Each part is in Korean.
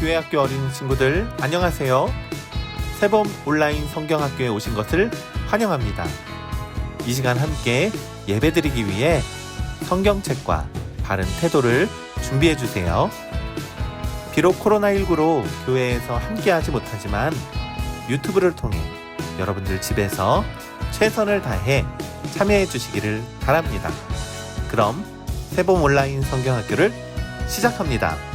교회학교 어린 친구들 안녕하세요. 세범 온라인 성경학교에 오신 것을 환영합니다. 이 시간 함께 예배드리기 위해 성경책과 바른 태도를 준비해 주세요. 비록 코로나19로 교회에서 함께하지 못하지만 유튜브를 통해 여러분들 집에서 최선을 다해 참여해 주시기를 바랍니다. 그럼 세범 온라인 성경학교를 시작합니다.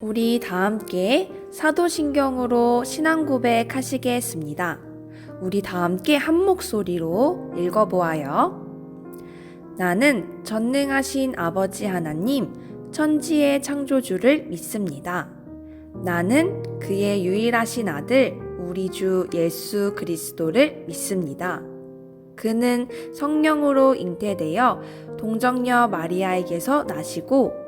우리 다 함께 사도신경으로 신앙 고백하시겠습니다. 우리 다 함께 한 목소리로 읽어보아요. 나는 전능하신 아버지 하나님, 천지의 창조주를 믿습니다. 나는 그의 유일하신 아들, 우리 주 예수 그리스도를 믿습니다. 그는 성령으로 잉태되어 동정녀 마리아에게서 나시고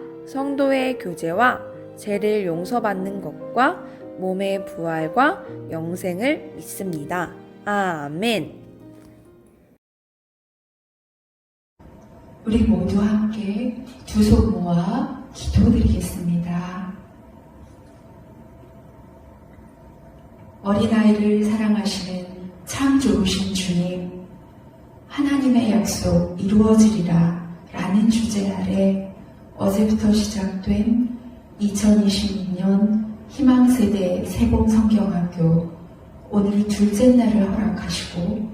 성도의 교제와 죄를 용서받는 것과 몸의 부활과 영생을 믿습니다. 아멘. 우리 모두 함께 두 손 모아 기도드리겠습니다. 어린아이를 사랑하시는 참 좋으신 주님, 하나님의 약속 이루어지리라 라는 주제 아래 어제부터 시작된 2022년 희망세대 세봉성경학교 오늘 둘째 날을 허락하시고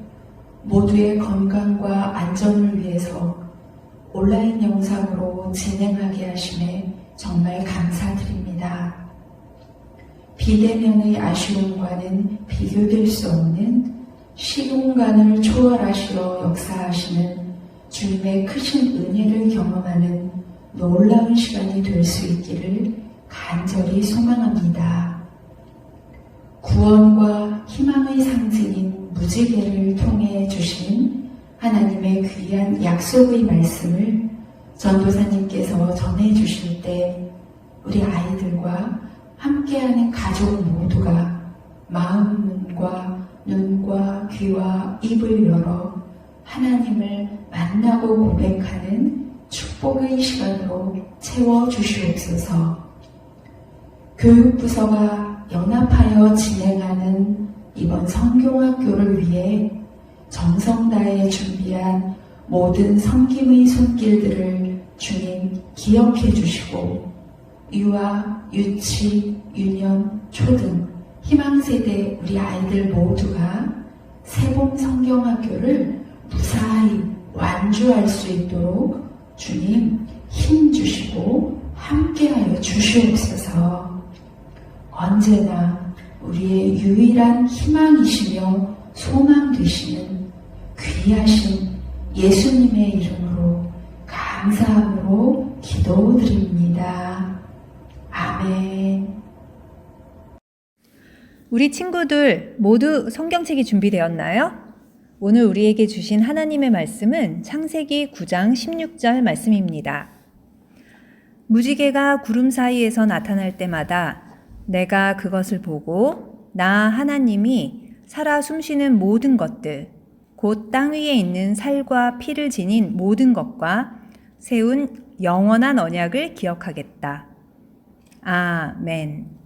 모두의 건강과 안전을 위해서 온라인 영상으로 진행하게 하심에 정말 감사드립니다. 비대면의 아쉬움과는 비교될 수 없는 시공간을 초월하시어 역사하시는 주님의 크신 은혜를 경험하는 놀라운 시간이 될 수 있기를 간절히 소망합니다. 구원과 희망의 상징인 무지개를 통해 주신 하나님의 귀한 약속의 말씀을 전도사님께서 전해 주실 때 우리 아이들과 함께하는 가족 모두가 마음 문과 눈과 귀와 입을 열어 하나님을 만나고 고백하는 축복의 시간으로 채워 주시옵소서. 교육부서가 연합하여 진행하는 이번 성경학교를 위해 정성 다해 준비한 모든 섬김의 손길들을 주님 기억해 주시고 유아, 유치, 유년, 초등, 희망세대 우리 아이들 모두가 세봉 성경학교를 무사히 완주할 수 있도록 주님 힘 주시고 함께하여 주시옵소서. 언제나 우리의 유일한 희망이시며 소망 되시는 귀하신 예수님의 이름으로 감사함으로 기도드립니다. 아멘. 우리 친구들 모두 성경책이 준비되었나요? 오늘 우리에게 주신 하나님의 말씀은 창세기 9장 16절 말씀입니다. 무지개가 구름 사이에서 나타날 때마다 내가 그것을 보고 나 하나님이 살아 숨쉬는 모든 것들, 곧 땅 위에 있는 살과 피를 지닌 모든 것과 세운 영원한 언약을 기억하겠다. 아멘.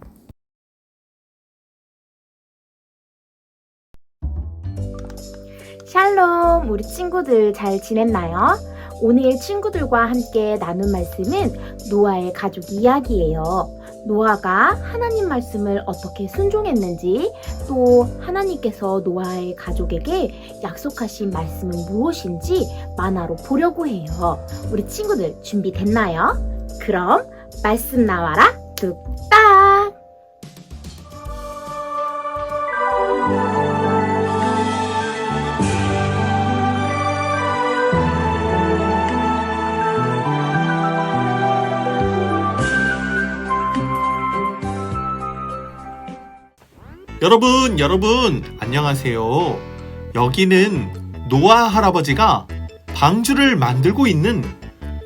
샬롬, 우리 친구들 잘 지냈나요? 오늘 친구들과 함께 나눈 말씀은 노아의 가족 이야기예요. 노아가 하나님 말씀을 어떻게 순종했는지, 또 하나님께서 노아의 가족에게 약속하신 말씀은 무엇인지 만화로 보려고 해요. 우리 친구들 준비됐나요? 그럼 말씀 나와라, 뚝딱! 여러분, 여러분, 안녕하세요. 여기는 노아 할아버지가 방주를 만들고 있는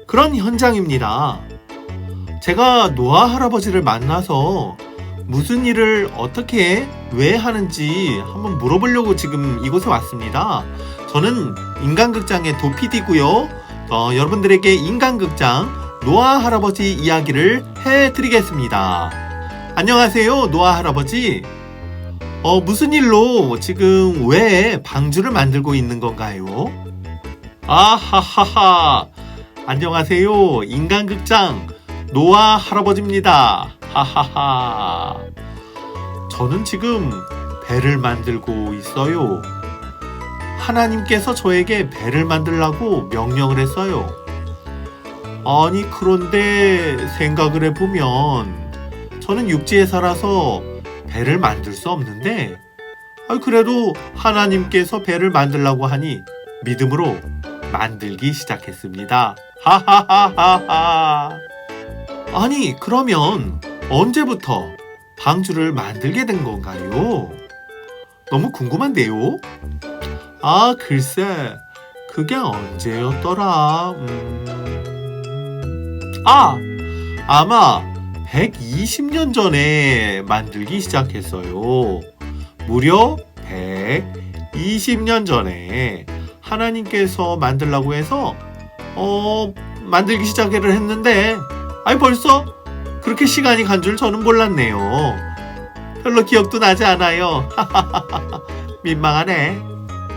그런 현장입니다. 제가 노아 할아버지를 만나서 무슨 일을 어떻게 왜 하는지 한번 물어보려고 지금 이곳에 왔습니다. 저는 인간극장의 도피디고요. 어, 여러분들에게 인간극장 노아 할아버지 이야기를 해드리겠습니다. 안녕하세요, 노아 할아버지. 어, 무슨 일로 지금 왜 방주를 만들고 있는 건가요? 아하하하. 안녕하세요, 인간극장 노아 할아버지입니다. 하하하. 저는 지금 배를 만들고 있어요. 하나님께서 저에게 배를 만들라고 명령을 했어요. 아니, 그런데 생각을 해보면 저는 육지에 살아서 배를 만들 수 없는데, 아, 그래도 하나님께서 배를 만들라고 하니 믿음으로 만들기 시작했습니다. 하하하하하. 아니, 그러면 언제부터 방주를 만들게 된 건가요? 너무 궁금한데요? 아, 글쎄, 그게 언제였더라? 음... 아, 아마 120년 전에 만들기 시작했어요. 무려 120년 전에 하나님께서 만들라고 해서 어, 만들기 시작을 했는데 아니 벌써 그렇게 시간이 간 줄 저는 몰랐네요. 별로 기억도 나지 않아요. 민망하네.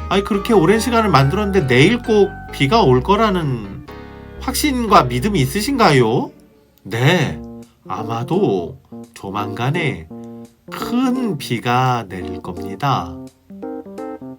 아니 그렇게 오랜 시간을 만들었는데 내일 꼭 비가 올 거라는 확신과 믿음이 있으신가요? 네, 아마도 조만간에 큰 비가 내릴 겁니다.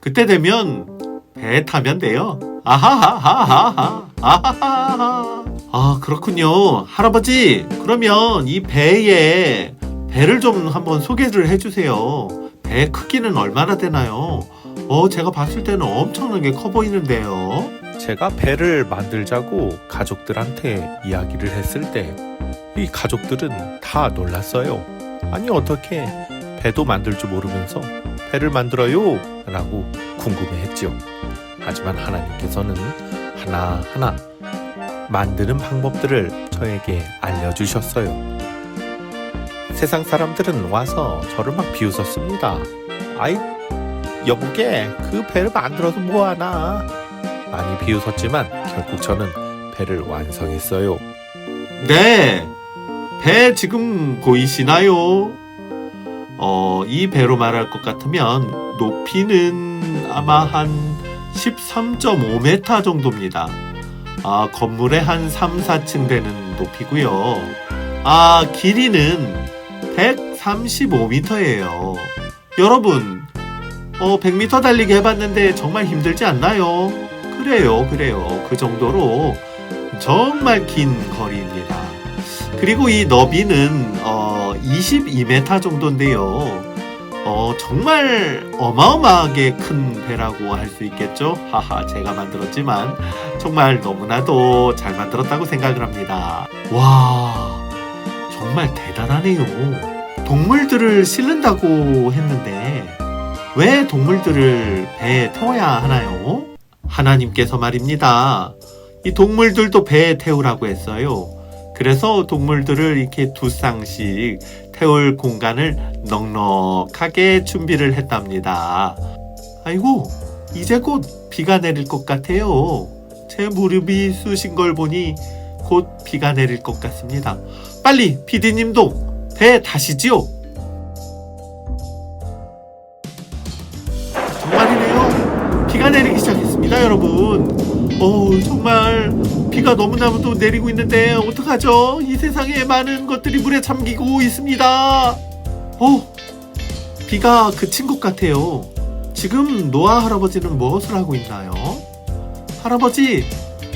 그때 되면 배 타면 돼요. 아하하하하하. 아하하하. 아, 그렇군요. 할아버지, 그러면 이 배에 배를 좀 한번 소개를 해주세요. 배 크기는 얼마나 되나요? 어, 제가 봤을 때는 엄청나게 커 보이는데요. 제가 배를 만들자고 가족들한테 이야기를 했을 때 이 가족들은 다 놀랐어요. 아니 어떻게 배도 만들 줄 모르면서 배를 만들어요? 라고 궁금해했죠. 하지만 하나님께서는 하나하나 만드는 방법들을 저에게 알려주셨어요. 세상 사람들은 와서 저를 막 비웃었습니다. 아이, 여보게 그 배를 만들어서 뭐하나? 많이 비웃었지만 결국 저는 배를 완성했어요. 네. 배 지금 보이시나요? 어, 이 배로 말할 것 같으면 높이는 아마 한 13.5m 정도입니다. 아, 건물의 한 3, 4층 되는 높이고요. 아, 길이는 135m예요. 여러분, 어, 100m 달리기 해봤는데 정말 힘들지 않나요? 그래요, 그래요. 그 정도로 정말 긴 거리입니다. 그리고 이 너비는 어, 22m 정도인데요. 어, 정말 어마어마하게 큰 배라고 할 수 있겠죠? 하하, 제가 만들었지만 정말 너무나도 잘 만들었다고 생각을 합니다. 와, 정말 대단하네요. 동물들을 실른다고 했는데 왜 동물들을 배에 태워야 하나요? 하나님께서 말입니다. 이 동물들도 배에 태우라고 했어요. 그래서 동물들을 이렇게 두 쌍씩 태울 공간을 넉넉하게 준비를 했답니다. 아이고, 이제 곧 비가 내릴 것 같아요. 제 무릎이 쑤신 걸 보니 곧 비가 내릴 것 같습니다. 빨리 피디님도 배에. 정말이네요. 여러분. 어우, 정말 비가 너무나도 내리고 있는데 어떡하죠? 이 세상에 많은 것들이 물에 잠기고 있습니다. 어, 비가 그친 것 같아요. 지금 노아 할아버지는 무엇을 하고 있나요? 할아버지,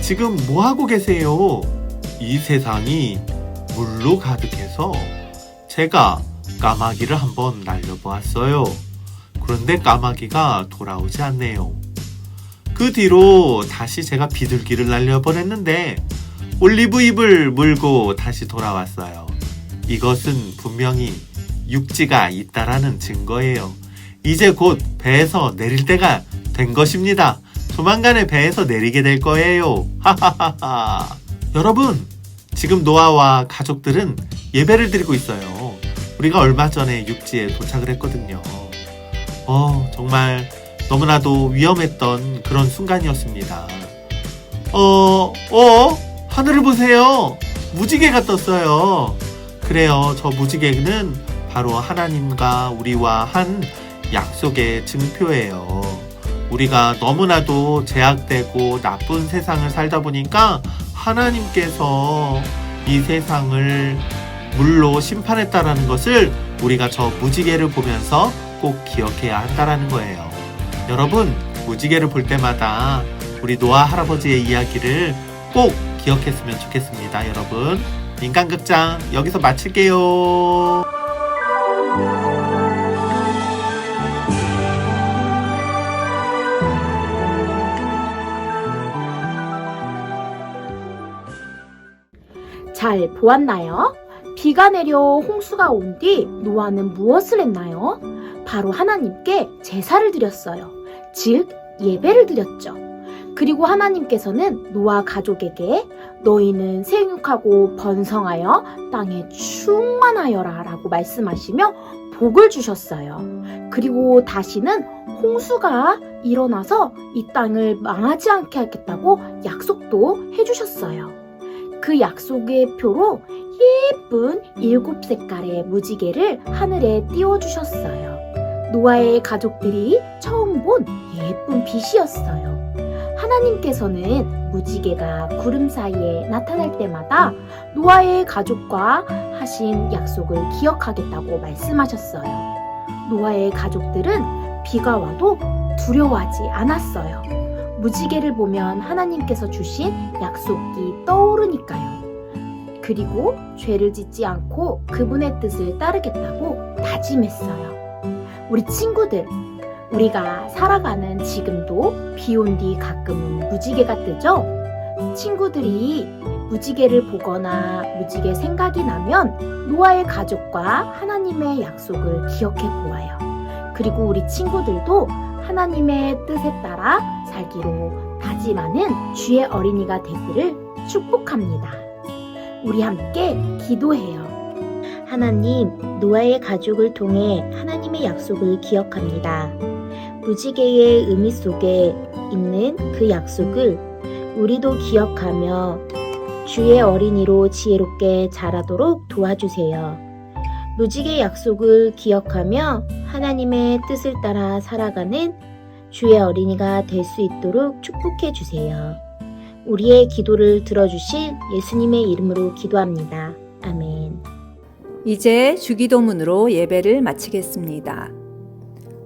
지금 뭐 하고 계세요? 이 세상이 물로 가득해서 제가 까마귀를 한번 날려보았어요. 그런데 까마귀가 돌아오지 않네요. 그 뒤로 다시 제가 비둘기를 날려보냈는데 올리브잎을 물고 다시 돌아왔어요. 이것은 분명히 육지가 있다라는 증거예요. 이제 곧 배에서 내릴 때가 된 것입니다. 조만간에 배에서 내리게 될 거예요. 하하하하. 여러분, 지금 노아와 가족들은 예배를 드리고 있어요. 우리가 얼마 전에 육지에 도착을 했거든요. 어, 정말 너무나도 위험했던 그런 순간이었습니다. 어, 어, 하늘을 보세요. 무지개가 떴어요. 그래요. 저 무지개는 바로 하나님과 우리와 한 약속의 증표예요. 우리가 너무나도 제약되고 나쁜 세상을 살다 보니까 하나님께서 이 세상을 물로 심판했다라는 것을 우리가 저 무지개를 보면서 꼭 기억해야 한다라는 거예요. 여러분, 무지개를 볼 때마다 우리 노아 할아버지의 이야기를 꼭 기억했으면 좋겠습니다, 여러분. 인간극장 여기서 마칠게요. 잘 보았나요? 비가 내려 홍수가 온 뒤 노아는 무엇을 했나요? 바로 하나님께 제사를 드렸어요. 즉, 예배를 드렸죠. 그리고 하나님께서는 노아 가족에게 너희는 생육하고 번성하여 땅에 충만하여라 라고 말씀하시며 복을 주셨어요. 그리고 다시는 홍수가 일어나서 이 땅을 망하지 않게 하겠다고 약속도 해주셨어요. 그 약속의 표로 예쁜 일곱 색깔의 무지개를 하늘에 띄워주셨어요. 노아의 가족들이 처음 본 예쁜 빛이었어요. 하나님께서는 무지개가 구름 사이에 나타날 때마다 노아의 가족과 하신 약속을 기억하겠다고 말씀하셨어요. 노아의 가족들은 비가 와도 두려워하지 않았어요. 무지개를 보면 하나님께서 주신 약속이 떠오르니까요. 그리고 죄를 짓지 않고 그분의 뜻을 따르겠다고 다짐했어요. 우리 친구들, 우리가 살아가는 지금도 비 온 뒤 가끔은 무지개가 뜨죠? 친구들이 무지개를 보거나 무지개 생각이 나면 노아의 가족과 하나님의 약속을 기억해 보아요. 그리고 우리 친구들도 하나님의 뜻에 따라 살기로 다짐하는 주의 어린이가 되기를 축복합니다. 우리 함께 기도해요. 하나님, 노아의 가족을 통해 하나님의 약속을 기억합니다. 무지개의 의미 속에 있는 그 약속을 우리도 기억하며 주의 어린이로 지혜롭게 자라도록 도와주세요. 무지개 약속을 기억하며 하나님의 뜻을 따라 살아가는 주의 어린이가 될 수 있도록 축복해 주세요. 우리의 기도를 들어주실 예수님의 이름으로 기도합니다. 아멘. 이제 주기도문으로 예배를 마치겠습니다.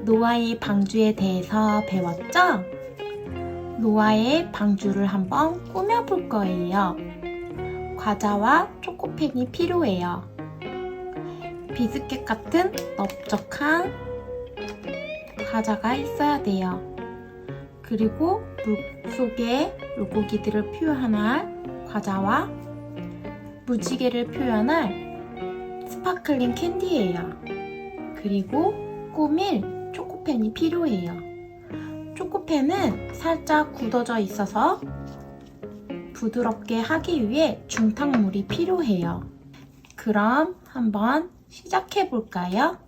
노아의 방주에 대해서 배웠죠? 노아의 방주를 한번 꾸며볼 거예요. 과자와 초코펜이 필요해요. 비스켓 같은 넓적한 과자가 있어야 돼요. 그리고 물 속에 물고기들을 표현할 과자와 무지개를 표현할 스파클링 캔디예요. 그리고 꾸밀 초코펜이 필요해요. 초코펜은 살짝 굳어져 있어서 부드럽게 하기 위해 중탕물이 필요해요. 그럼 한번 시작해 볼까요?